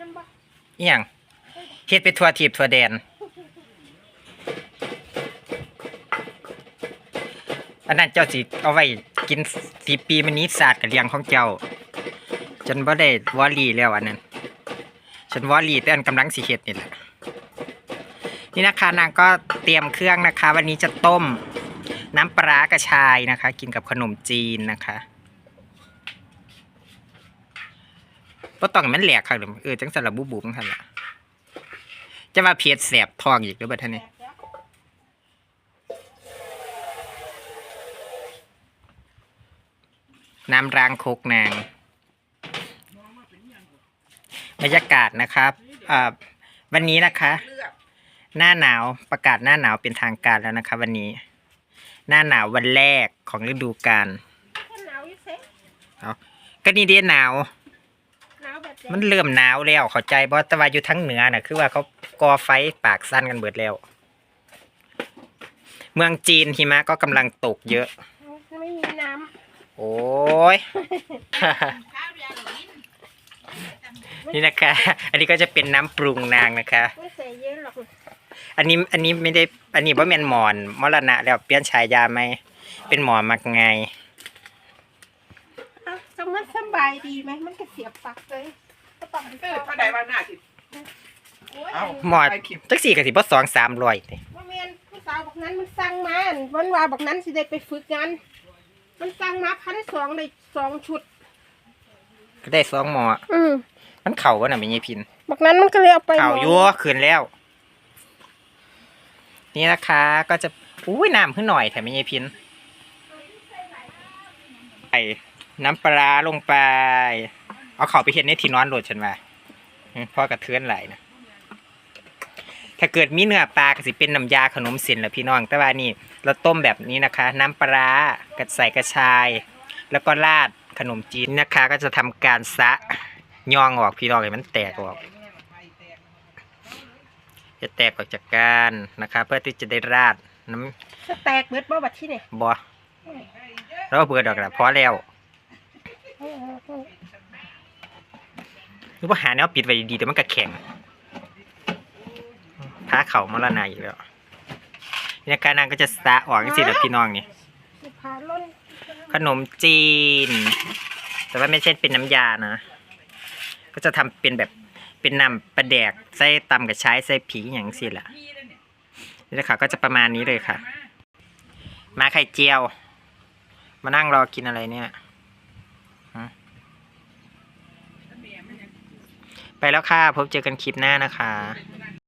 น้ำบ่อีหยังเฮ็ดไปทั่วทีบทั่วแดน อันนั้นเจ้าสิเอาไว้กินสิปีมันนี้ศาสตร์กับเลี้ยงของเจ้า จนบ่ได้วอรี่แล้วอันนั้นฉันวอรี่แต่อันกำลังสิเฮ็ดนี่แหละนี่นะคะนางก็เตรียมเครื่องนะคะ วันนี้จะต้มน้ำปลากระชายนะคะ กินกับขนมจีนนะคะ ก็ต้องให้มันแหลกค่ะหรือเออจังสลับบุบุมค่ะล่ะจะมาเพียดแสบทองอีกหรือเปล่าท่านนี่น้ำรางโคกนางบรรยากาศนะครับอ่าวันนี้นะคะ หน้าหนาวประกาศหน้าหนาวเป็นทางการแล้วนะคะ วันนี้ หน้าหนาววันแรกของฤดูกาลถ้าหนาวอยู่เซ็ก็นี่เดีหนาวหนาวแบบไห มันเริ่มหนาวแล้วเข้าใจบ่แต่ว่าอยู่ทั้งเหนือน่ะ คือว่าเขาก่อไฟปากสั้นกันเบิดแล้ว เมืองจีนหิมะก็กำลังตกเยอะ ไม่มีน้โอ้ย นี่นะคะ อันนี้ก็จะเป็นน้ำปรุงนางนะคะำไม่ใส่เยอะหรอกอันนี้อันนี้ไม่ได้อันนี้ว่าแมนหมอนมรณะแล้วเปลี่ยนฉายาไหมเป็นหมอนมักไงอะสมมันสบายดีไหมมันก็เสียบปลักเลยก็ ต้องเออถ้าใดว่าหน้าสิโอ้ยเอ้าหมอดจักสี่กับสิบ่สองสามร้อยนี่ว่าแมนผู้สาวบอกนั้นมันสั่งมาอั่นวันวาบอกนั้นสิได้ไปฝึกงานมันสั่งมาพันสองเลยสองชุด ก็ได้สองหมออืมมันเข่าวะน่ะไม่ใช่พินบอกนั้นมันก็เลยเอาไปเข่าหมยั่วคืนแล้ว นี่นะคะก็จะอุ้ยน้ำขึ้นหน่อยแถมไม่ใช่พินใส่น้ำปลาร้าลงไป เอาเข่าไปเห็นในที่นอนโหลดฉันว่าอืมพ่อกระเทือนไหลนะถ้าเกิดมีเนื้อปลาก็สิเป็นน้ำยาขนมเส้นแหละพี่น้อง แต่ว่านี่เราต้มแบบนี้นะคะ น้ำปลาร้ากระใส่กระชาย แล้วก็ราดขนมจีนนะคะ ก็จะทำการซะย่องออกพี่น้องให้มันแตกออก จะแตกออกจากกันนะคะ เพื่อที่จะได้ราดน้สแตกเบิดบ่บัดที่เนี่ยำบอแล้วก็เบื่อดอกละพอแล้ว หรือว่าหาแนวปิดไว้ดีๆแต่มันก็แข็งพ้าเข่ามรณะอีกแล้วนี่การนางก็จะสะออกสิเดี๋ยวพี่น้องนี่สิพาล้นขนมจีน แต่ว่าไม่ใช่เป็นน้ำยานะ ก็จะทำเป็นแบบเป็นน้ำปลาแดกใส่ตำกับใช้ใส่ผีอย่างสิแหละนี่นะคะก็จะประมาณนี้เลยค่ะ มาไข่เจียว มานั่งรอกินอะไรเนี่ยฮะ ไปแล้วค่ะ พบเจอกันคลิปหน้านะคะ